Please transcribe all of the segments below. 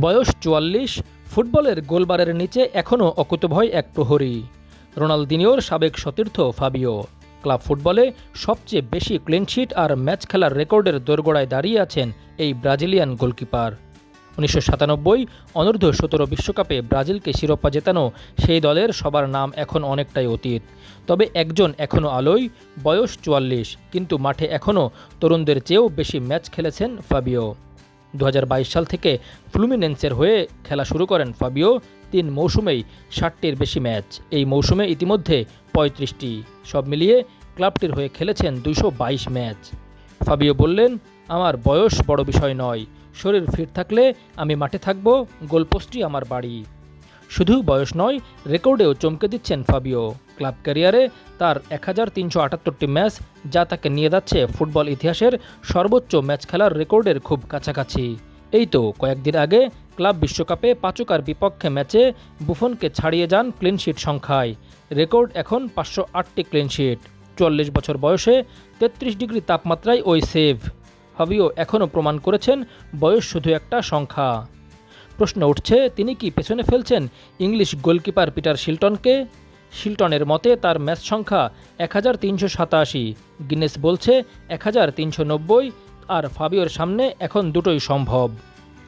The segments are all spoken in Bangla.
বয়স চুয়াল্লিশ, ফুটবলের গোলবারের নিচে এখনও অকুতভয় এক প্রহরী। রোনালদিনিওর সাবেক সতীর্থ ফাবিও। ক্লাব ফুটবলে সবচেয়ে বেশি ক্লিনশিট আর ম্যাচ খেলার রেকর্ডের দোরগোড়ায় দাঁড়িয়ে আছেন এই ব্রাজিলিয়ান গোলকিপার। উনিশশো সাতানব্বই, অনূর্ধ্ব সতেরো বিশ্বকাপে ব্রাজিলকে শিরোপা জেতানো সেই দলের সবার নাম এখন অনেকটাই অতীত। তবে একজন এখনও আলোয়, বয়স চুয়াল্লিশ, কিন্তু মাঠে এখনও তরুণদের চেয়েও বেশি ম্যাচ খেলেছেন ফাবিও। দু হাজার বাইশ সাল থেকে ফ্লুমিনেন্সের হয়ে খেলা শুরু করেন ফাবিও তিন মৌসুমেই ষাটটির বেশি ম্যাচ। এই মৌসুমে ইতিমধ্যে পঁয়ত্রিশটি। সব মিলিয়ে ক্লাবটির হয়ে খেলেছেন দুশো ম্যাচ। ফাবিও বললেন, আমার বয়স বড় বিষয় নয়। শরীর ফিট থাকলে আমি মাঠে থাকব, গোলপোস্টই আমার বাড়ি। শুধু বয়স নয়, রেকর্ডেও চমকে দিচ্ছেন ফাবিও। ক্লাব ক্যারিয়ারে তার এক হাজার তিনশো আটাত্তরটি ম্যাচ যা তাকে নিয়ে যাচ্ছে ফুটবল ইতিহাসের সর্বোচ্চ ম্যাচ খেলার রেকর্ডের খুব কাছাকাছি। এই তো কয়েকদিন আগে ক্লাব বিশ্বকাপে পাচুকার বিপক্ষে ম্যাচে বুফনকে ছাড়িয়ে যান ক্লিনশিট সংখ্যায়। রেকর্ড এখন পাঁচশো আটটি ক্লিনশিট চুয়াল্লিশ বছর বয়সে তেত্রিশ ডিগ্রি তাপমাত্রায় ওই সেভ। হবিও এখনও প্রমাণ করেছেন বয়স শুধু একটা সংখ্যা। প্রশ্ন উঠছে, তিনি কি পেছনে ফেলছেন ইংলিশ গোলকিপার পিটার শিল্টনকে? শিল্টনের মতে তার ম্যাচ সংখ্যা এক হাজার তিনশো সাতাশি। গিনেস বলছে এক হাজার তিনশো নব্বই আর ফাবিওর সামনে এখন দুটোই সম্ভব।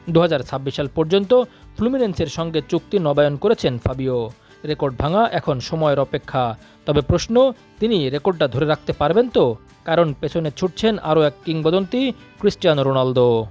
দু হাজার ছাব্বিশ সাল পর্যন্ত ফ্লুমিনেন্সের সঙ্গে চুক্তি নবায়ন করেছেন ফাবিও। রেকর্ড ভাঙা এখন সময়ের অপেক্ষা। তবে প্রশ্ন, তিনি রেকর্ডটা ধরে রাখতে পারবেন তো? কারণ পেছনে ছুটছেন আরও এক কিংবদন্তি ক্রিস্টিয়ানো রোনালদো।